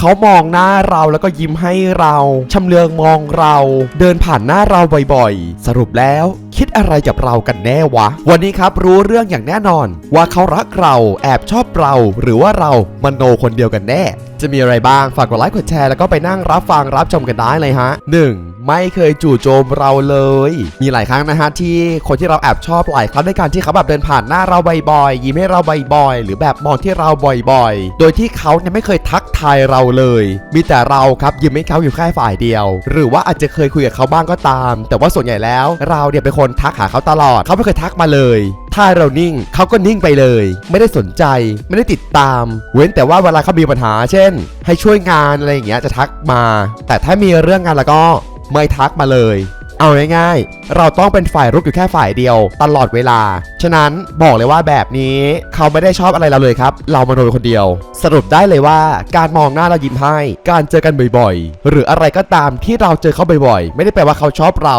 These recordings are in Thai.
เขามองหน้าเราแล้วก็ยิ้มให้เราชำเลืองมองเรา เดินผ่านหน้าเราบ่อยๆ สรุปแล้ว คิดอะไรกับเรากันแน่วะ วันนี้ครับรู้เรื่องอย่างแน่นอน ว่าเขารักเราแอบชอบเราหรือว่าเรามโนคนเดียวกันแน่ จะมีอะไรบ้างฝากกดไลค์กดแชร์แล้วก็ไปนั่งรับฟังรับชมกันได้เลยฮะ 1. ไม่เคยจู่โจมเราเลย มีหลายครั้งนะฮะที่คนที่เราแอบชอบหลายครั้งด้วยการที่เขาแบบเดินผ่านหน้าเราบ่อยๆยิ้มให้เราบ่อยๆหรือแบบมองที่เราบ่อยๆ โดยที่เขาเนี่ยไม่เคยทักทายเราเลย มีแต่เราครับยิ้มให้เขาอยู่แค่ฝ่ายเดียว หรือว่าอาจจะเคยคุยกับเขาบ้างก็ตาม แต่ว่าส่วนใหญ่แล้ว เราเนี่ยเป็นคนทักหาเขาตลอด เขาไม่เคยทักมาเลย ถ้าเรานิ่งเขาก็นิ่งไปเลย ไม่ได้สนใจ ไม่ได้ติดตาม เว้นแต่ว่าเวลาเขามีปัญหา เช่น ให้ช่วยงานอะไรอย่างเงี้ยจะทักมา แต่ถ้ามีเรื่องงานแล้วก็ ไม่ทักมาเลย เอาง่ายๆ เราต้องเป็นฝ่ายรุกอยู่แค่ฝ่ายเดียว ตลอดเวลา ฉะนั้นบอกเลยว่าแบบนี้เขาไม่ได้ชอบอะไรเราเลยครับ เรามาโดนคนเดียว สรุปได้เลยว่าการมองหน้าเรายิ้มให้ การเจอกันบ่อยๆ หรืออะไรก็ตามที่เราเจอเขาบ่อยๆ ไม่ได้แปลว่าเขาชอบเรา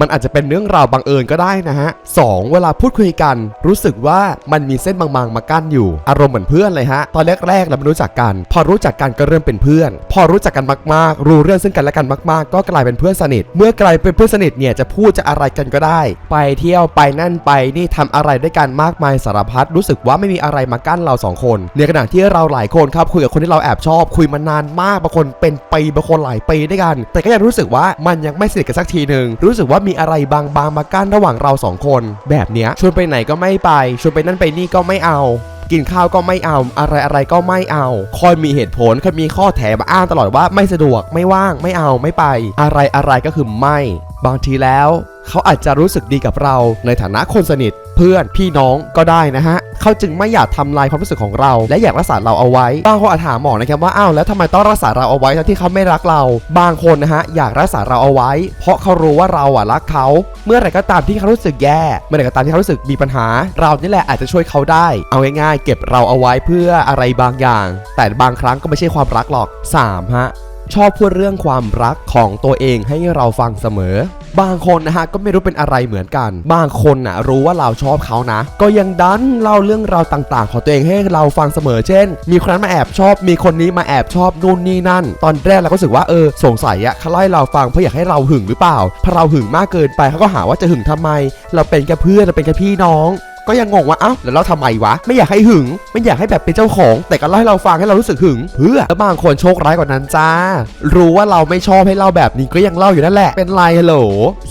มันอาจจะเป็นเรื่องราวบังเอิญก็ได้นะฮะ 2. เวลาพูดคุยกัน รู้สึกว่ามันมีเส้นบางๆ มากั้นอยู่ อารมณ์เหมือนเพื่อนเลยฮะ ตอนแรกๆเราไม่รู้จักกัน พอรู้จักกันก็เริ่มเป็นเพื่อน พอรู้จักกันมากๆ รู้เรื่องซึ่งกันและกันมาก ๆ ก็กลายเป็นเพื่อนสนิท เมื่อกลายเป็นเพื่อนสนิทเนี่ยจะพูดจะอะไรกันก็ได้ ไปเที่ยวไปนั่นไปนี่ทำอะไรด้วยกันมากมายสารพัดรู้สึกว่าไม่มีอะไรมากั้นเราสองคนในขณะที่เราหลายคนครับคุยกับคนที่เราแอบชอบ คุยมานานมากบางคนเป็นปีบางคนหลายปีด้วยกัน แต่ก็ยังรู้สึกว่ามันยังไม่สนิทกันสักทีหนึ่งรู้สึกว่ามีอะไรบางๆมากั้นระหว่างเราสองคน แบบเนี้ยชวนไปไหนก็ไม่ไปชวนไปนั่นไปนี่ก็ไม่เอากินข้าวก็ไม่เอาอะไรอะไรก็ไม่เอา คอยมีเหตุผลคอยมีข้อแถมาอ้างตลอดว่าไม่สะดวกไม่ว่างไม่เอาไม่ไป อะไรอะไรก็คือไม่ บางทีแล้ว เขาอาจจะรู้สึกดีกับเราในฐานะคนสนิท เพื่อนพี่น้องก็ได้นะฮะเขาจึงไม่อยากทำลายความรู้สึกของเรา และอยากรักษาเราเอาไว้บางคนอาจถามหมอนะครับว่าอ้าวแล้วทำไมต้องรักษาเราเอาไว้ทั้งที่เขาไม่รักเรา บางคนนะฮะอยากรักษาเราเอาไว้ เพราะเขารู้ว่าเราอะรักเขา เมื่อไหร่ก็ตามที่เขารู้สึกแย่ เมื่อไหร่ก็ตามที่เขารู้สึกมีปัญหา เรานี่แหละอาจจะช่วยเขาได้ เอาง่ายๆ เก็บเราเอาไว้เพื่ออะไรบางอย่าง แต่บางครั้งก็ไม่ใช่ความรักหรอกสามฮะชอบพูดเรื่องความรักของตัวเองให้เราฟังเสมอ บางคนนะฮะก็ไม่รู้เป็นอะไรเหมือนกัน บางคนนะรู้ว่าเราชอบเขานะ ก็ยังดันเล่าเรื่องราวต่าง ๆ ของตัวเองให้เราฟังเสมอเช่น มีคนนั้นมาแอบชอบ มีคนนี้มาแอบชอบนู่นนี่นั่น ตอนแรกเราก็รู้สึกว่าเออสงสัยอะเขาไล่เราฟังเพื่ออยากให้เราหึงหรือเปล่าพอเราหึงมากเกินไปเขาก็หาว่าจะหึงทำไม เราเป็นแค่เพื่อนเราเป็นแค่พี่น้องก็ยังงงว่าเอ้าแล้วเราทำไมวะ ไม่อยากให้หึง ไม่อยากให้แบบเป็นเจ้าของ แต่ก็เล่าให้เราฟังให้เรารู้สึกหึง เพื่อแล้วบางคนโชคร้ายกว่านั้นจ้า รู้ว่าเราไม่ชอบให้เล่าแบบนี้ก็ยังเล่าอยู่นั่นแหละ เป็นไรฮัลโหล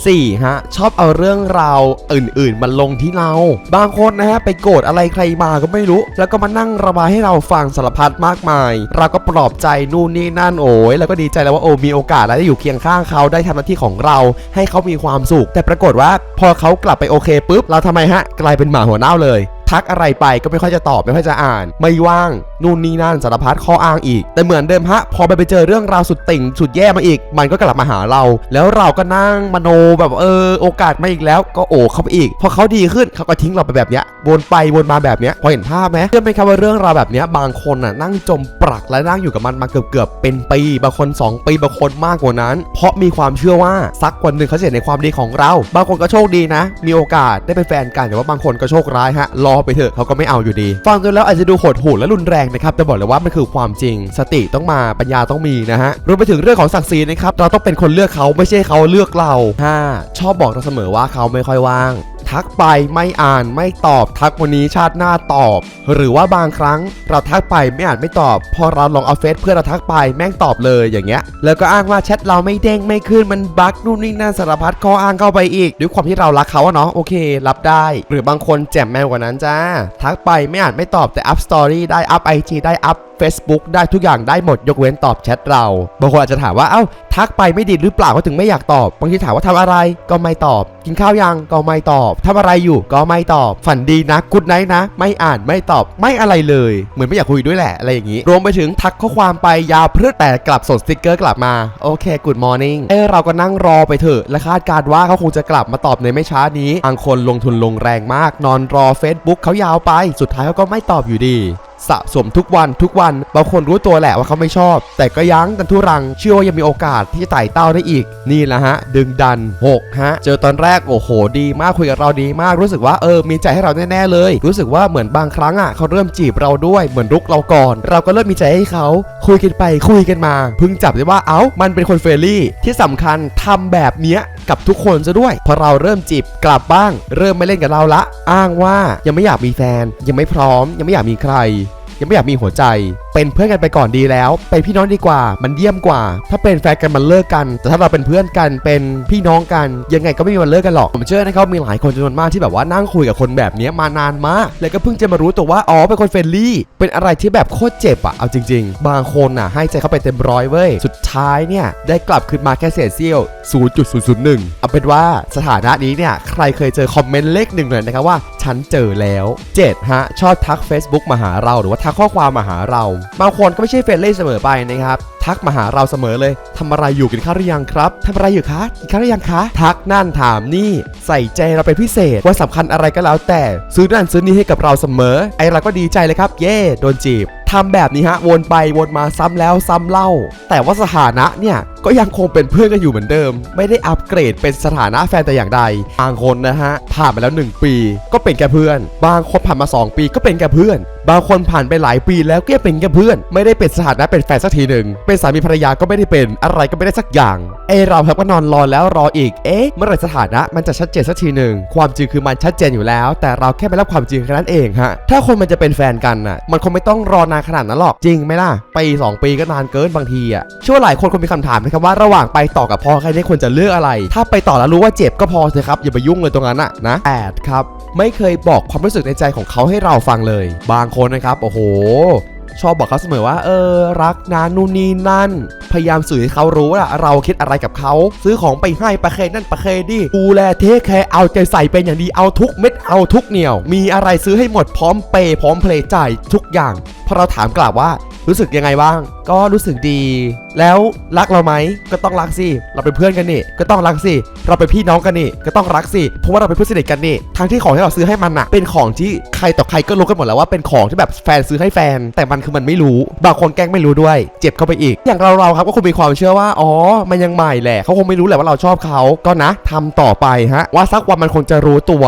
สี่ฮะ ชอบเอาเรื่องราวอื่นๆมาลงที่เรา บางคนนะฮะไปโกรธอะไรใครมาก็ไม่รู้ แล้วก็มานั่งระบายให้เราฟังสารพัดมากมาย เราก็ปลอบใจนู่นนี่นั่นโอ้ยแล้วก็ดีใจแล้วว่าโอ้มีโอกาสแล้วได้อยู่เคียงข้างเขาได้ทำหน้าที่ของเรา ให้เขามีความสุข แต่ปรากฏว่าพอเขากลับไปโอเคปุ๊บเราทำไมฮะกลายเป็นหมาหัวเน่าเลย ทักอะไรไปก็ไม่ค่อยจะตอบไม่ค่อยจะอ่าน ไม่ว่างนู่นนี่นั่นสารพัดข้ออ้างอีก แต่เหมือนเดิมฮะพอไปไปเจอเรื่องราวสุดติ่งสุดแย่มาอีก มันก็กลับมาหาเรา แล้วเราก็นั่งมโนแบบเออโอกาสมาอีกแล้วก็โอ้เขาไปอีกพอเขาดีขึ้นเขาก็ทิ้งเราไปแบบเนี้ยวนไปวนมาแบบเนี้ยพอเห็นภาพไหมเชื่อไหมครับว่าเรื่องราวแบบเนี้ยบางคนน่ะนั่งจมปลักและนั่งอยู่กับมันมาเกือบเกือบเป็นปีบางคนสองปีบางคนมากกว่านั้น เพราะมีความเชื่อว่าสักวันหนึ่งเขาจะเห็นในความดีของเรา บางคนก็โชคดีนะ มีโอกาสได้เป็นแฟนกันแต่ว่าบางคนก็โชคร้ายฮะรอไปเถอะเขาก็ไม่เอาอยู่ดี ฟังจนแล้วอาจจะดูโหดหู่และรุนแรงนะครับแต่บอกเลยว่ามันคือความจริง สติต้องมาปัญญาต้องมีนะฮะรวมไปถึงเรื่องของศักดิ์ศรีนะครับเราต้องเป็นคนเลือกเขาไม่ใช่เขาเลือกเรา 5. ชอบบอกเราเสมอว่าเขาไม่ค่อยว่าง ทักไปไม่อ่านไม่ตอบทักวันนี้ชาติหน้าตอบ หรือว่าบางครั้งเราทักไปไม่อ่านไม่ตอบ พอเราลองเอาเฟซเพื่อนเราทักไปแม่งตอบเลยอย่างเงี้ย แล้วก็อ้างว่าแชทเราไม่เด้งไม่ขึ้นมันบั๊กนู่นนี่นั่นสารพัดข้ออ้างเข้าไปอีก ด้วยความที่เรารักเขาอะเนาะโอเค รับได้ หรือบางคนแจ่มแมวกว่านั้นจ้าทักไปไม่อ่านไม่ตอบแต่อัพสตอรี่ได้อัพไอจีได้อัพ Facebook ได้ทุกอย่างได้หมดยกเว้นตอบแชทเรา บางคนอาจจะถามว่า เอ้า ทักไปไม่ดีหรือเปล่าก็ถึงไม่อยากตอบ บางทีถามว่าทำอะไรก็ไม่ตอบ กินข้าวยังก็ไม่ตอบทำอะไรอยู่ก็ไม่ตอบ ฝันดีนะกุดไนนะ ไม่อ่านไม่ตอบไม่อะไรเลย เหมือนไม่อยากคุยด้วยแหละอะไรอย่างนี้ รวมไปถึงทักข้อความไปยาวพรึดแต่กลับส่งสติกเกอร์กลับมาโอเคกูดมอร์นิ่งเอ้ยเราก็นั่งรอไปเถอะและคาดการว่าเขาคงจะกลับมาตอบในไม่ช้านี้บางคนลงทุนลงแรงมาก นอนรอ Facebook เขายาวไป สุดท้ายเขาก็ไม่ตอบอยู่ดี สะสมทุกวันทุกวันบางคนรู้ตัวแหละว่าเขาไม่ชอบ แต่ก็ยั้งกันทุรัง เชื่อว่ายังมีโอกาสที่จะไต่เต้าได้อีก นี่แหละฮะ ดึงดัน 6 ฮะ เจอตอนแรกโอ้โห ดีมากคุยกับเราดีมากรู้สึกว่าเออมีใจให้เราแน่ๆเลย รู้สึกว่าเหมือนบางครั้งอะเขาเริ่มจีบเราด้วยเหมือนรุกเราก่อน เราก็เริ่มมีใจให้เขาคุยกันไปคุยกันมาเพิ่งจับได้ว่าเอ้ามันเป็นคนเฟรนลี่ที่สำคัญทำแบบเนี้ย กับทุกคนซะด้วย พอเราเริ่มจีบกลับบ้าง เริ่มไม่เล่นกับเราละ อ้างว่ายังไม่อยากมีแฟน ยังไม่พร้อม ยังไม่อยากมีใคร ยังไม่อยากมีหัวใจ เป็นเพื่อนกันไปก่อนดีแล้ว เป็นพี่น้องดีกว่า มันเยี่ยมกว่า ถ้าเป็นแฟนกันมันเลิกกัน แต่ถ้าเราเป็นเพื่อนกันเป็นพี่น้องกัน ยังไงก็ไม่มีวันเลิกกันหรอก ผมเชื่อนะครับมีหลายคนจำนวนมากที่แบบว่านั่งคุยกับคนแบบนี้มานานมาก แล้วก็เพิ่งจะมารู้ตัวว่าอ๋อเป็นคนเฟรนลี่ เป็นอะไรที่แบบโคตรเจ็บอะเอาจริง ๆ บางคนน่ะให้ใจเข้าไปเต็มร้อยเว้ยสุดท้ายเนี่ยได้กลับคืนมาแค่เศษเสี้ยว 0.001 เอาเป็นว่าสถานะนี้เนี่ยใครเคยเจอคอมเมนต์เลขหนึ่งเลยนะครับว่าฉันเจอแล้ว 7 ฮะ ชอบทัก Facebook มาหาเราหรือว่าทักข้อความมาหาเราบางคนก็ไม่ใช่เฟรนลี่เสมอไปนะครับทักมาหาเราเสมอเลยทำอะไรอยู่กินข้าวหรือยังครับทำอะไรอยู่คะกินข้าวหรือยังคะ ทักนั่นถามนี่ ใส่ใจเราเป็นพิเศษว่าสำคัญอะไรก็แล้วแต่ ซื้อนั่นซื้อนี่ให้กับเราเสมอ ไอเราก็ดีใจเลยครับ เย่โดนจีบ ทำแบบนี้ฮะ วนไปวนมาซ้ำแล้วซ้ำเล่า แต่ว่าสถานะเนี่ยก็ยังคงเป็นเพื่อนกันอยู่เหมือนเดิม ไม่ได้อัปเกรดเป็นสถานะแฟนแต่อย่างใด บางคนนะฮะผ่านไปแล้ว 1 ปี ก็เป็นแค่เพื่อน บางคนผ่านมา 2 ปีก็เป็นแค่เพื่อน บางคนผ่านไปหลายปีแล้วก็ยังเป็นแค่เพื่อน ไม่ได้เป็นสถานะเป็นแฟนสักทีหนึ่งเป็นสามีภรรยาก็ไม่ได้เป็นอะไรก็ไม่ได้สักอย่างเอเราครับก็นอนรอแล้วรออีกเอ๊ะเมื่อไหร่สถานะมันจะชัดเจนสักทีหนึ่งความจริงคือมันชัดเจนอยู่แล้ว แต่เราแค่ไม่รับความจริงแค่นั้นเองฮะถ้าคนมันจะเป็นแฟนกันน่ะมันคงไม่ต้องรอนานขนาดนั้นหรอกจริงไหมล่ะปีสองปีก็นานเกินบางทีอะเชื่อว่าหลายคนคงมีคำถามนะครับว่าระหว่างไปต่อกับพ่อใครได้ควรจะเลือกอะไร ถ้าไปต่อแล้วรู้ว่าเจ็บก็พอเถอะครับอย่าไปยุ่งเลยตรงนั้นอะนะแอดครับไม่เคยบอกความรู้สึกในใจของเขาให้เราฟังเลย บางคนนะครับโอ้โห ชอบบอกเขาเสมอว่า เออ รักนะนู่นนี่นั่น พยายามสื่อให้เขารู้ว่าเราคิดอะไรกับเขา ซื้อของไปให้ประเคนั่นประเคดีดูแลเทคแคร์เอาใจใส่เป็นอย่างดีเอาทุกเม็ดเอาทุกเหนียว มีอะไรซื้อให้หมดพร้อมเปย์พร้อมเพลย์จ่ายทุกอย่างพอเราถามกลับว่า รู้สึกยังไงบ้าง ก็รู้สึกดี แล้วรักเราไหมก็ต้องรักสิ เราเป็นเพื่อนกันนี่ ก็ต้องรักสิ เราเป็นพี่น้องกันนี่ ก็ต้องรักสิ เพราะว่าเราเป็นเพื่อนสนิทกันนี่ทั้งที่ของที่เราซื้อให้มันอะเป็นของที่ใครต่อใครก็รู้กันหมดแล้วว่าเป็นของที่แบบแฟนซื้อให้แฟน แต่มันคือมันไม่รู้ บางคนแกล้งไม่รู้ด้วย เจ็บเข้าไปอีก อย่างเราเราๆครับก็คงมีความเชื่อว่า อ๋อ มันยังใหม่แหละ เขาคงไม่รู้แหละว่าเราชอบเขา ก็นะทำต่อไปฮะ ว่าสักวันมันคงจะรู้ตัว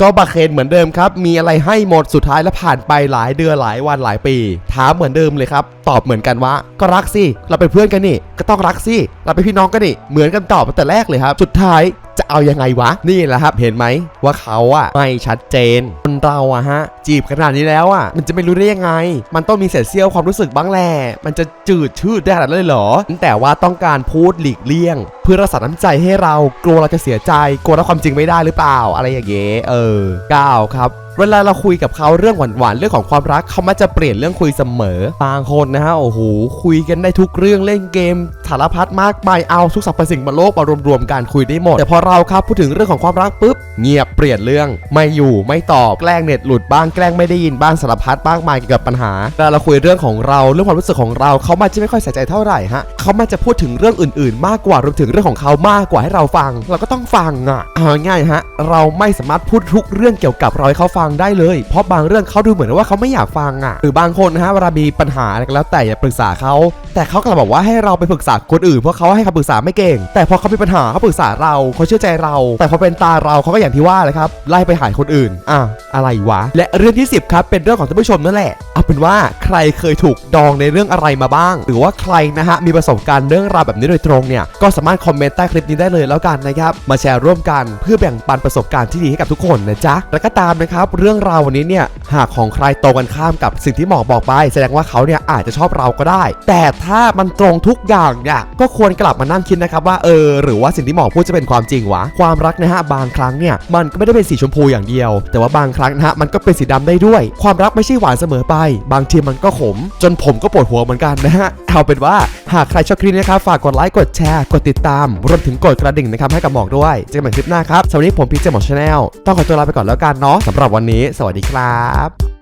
ก็บาเคนเหมือนเดิมครับ มีอะไรให้หมดสุดท้ายแล้วผ่านไปหลายเดือนหลายวันหลายปี ถามเหมือนเดิมเลยครับ ตอบเหมือนกันว่า ก็รักสิ เราเป็นเพื่อนกันนี่ ก็ต้องรักสิ เราเป็นพี่น้องกันนี่ เหมือนกันตอบมาแต่แรกเลยครับ สุดท้าย จะเอายังไงวะ นี่แหละครับ เห็นไหมว่าเขาอะไม่ชัดเจน คนเราอะฮะ จีบขนาดนี้แล้วอะมันจะไม่รู้ได้ยังไง มันต้องมีเศษเสี้ยวความรู้สึกบ้างแหละมันจะจืดชืดได้ขนาดนั้นเลยเหรอ แต่ว่าต้องการพูดหลีกเลี่ยง เพื่อรักษาน้ำใจให้เรากลัวเราจะเสียใจ กลัวรับความจริงไม่ได้หรือเปล่า อะไรอย่างเงี้ยเออก้าวครับเวลาเราคุยกับเขาเรื่องหวานๆเรื่องของความรักเขามักจะเปลี่ยนเรื่องคุยเสมอบางคนนะฮะโอ้โหคุยกันได้ทุกเรื่องเล่นเกมสารพัดมากมายเอาทุกสรรพสิ่งบนโลกมารวมๆกันคุยได้หมด แต่พอเราครับพูดถึงเรื่องของความรักปุ๊บเงียบเปลี่ยนเรื่องไม่อยู่ไม่ตอบแกล้งเน็ตหลุดบ้างแกล้งไม่ได้ยินบ้างสารพัดมากมายเกี่ยวกับปัญหาเวลาเราคุยเรื่องของเราเรื่องความรู้สึกของเราเขามักจะไม่ค่อยใส่ใจเท่าไหร่ฮะเขามักจะพูดถึงเรื่องอื่น ๆ มากกว่ารวมถึงเรื่องของเขามากกว่าให้เราฟัง เราก็ต้องฟังอะเอาง่ายฮะเราไม่สามารถพูดทุกเรื่องเกี่ยวกับเราให้เขาฟังได้เลย เพราะบางเรื่องเขาดูเหมือนว่าเขาไม่อยากฟังอะหรือบางคนนะฮะเวลามีปัญหาอะไรก็แล้วแต่อย่าปรึกษาเขาแต่เขากลับบอกว่าให้เราไปปรึกษาคนอื่นเพราะเขาให้คำปรึกษาไม่เก่ง แต่พอเขามีปัญหาเขาปรึกษาเราเขาเชื่อใจเรา แต่พอเป็นตาเราเขาก็อย่างที่ว่าเลยครับไล่ไปหายคนอื่นอะอะไรวะ และเรื่องที่ 10 ครับ เป็นเรื่องของท่านผู้ชมนั่นแหละเอาเป็นว่าใครเคยถูกดองในเรื่องอะไรมาบ้าง หรือว่าใครนะฮะมีประสบการณ์เรื่องราวแบบนี้โดยตรงเนี่ยก็สามารถคอมเมนต์ใต้คลิปนี้ได้เลยแล้วกันนะครับมาแชร์ร่วมกันเพื่อแบ่งปันประสบการณ์ที่ดีให้กับทุกคนนะจ๊ะแล้วก็ตามนะครับเรื่องราววันนี้เนี่ยหากของใครตรงกันข้ามกับสิ่งที่หมอบอกไป แสดงว่าเขาเนี่ยอาจจะชอบเราก็ได้ แต่ถ้ามันตรงทุกอย่างเนี่ยก็ควรกลับมานั่งคิดนะครับว่าเออหรือว่าสิ่งที่หมอพูดจะเป็นความจริงวะความรักนะฮะบางครั้งเนี่ยมันก็ไม่ได้เป็นสีชมพูอย่างเดียว แต่ว่าบางครั้งนะฮะมันก็เป็นสีดำได้ด้วย ความรักไม่ใช่หวานเสมอไป บางทีมันก็ขม จนผมก็ปวดหัวเหมือนกันนะฮะเอาเป็นว่าหากใครชอบคลิปนี้นะครับฝากกดไลค์กดแชร์กดติดตามรวมถึงกดกระดิ่งนะครับให้กับหมอกด้วยเจอกันใหม่คลิปหน้าครับสวัสดีผมพีเจหมอชาแนลต้องขอตัวลาไปก่อนแล้วกันเนาะสำหรับวันนี้ สวัสดีครับ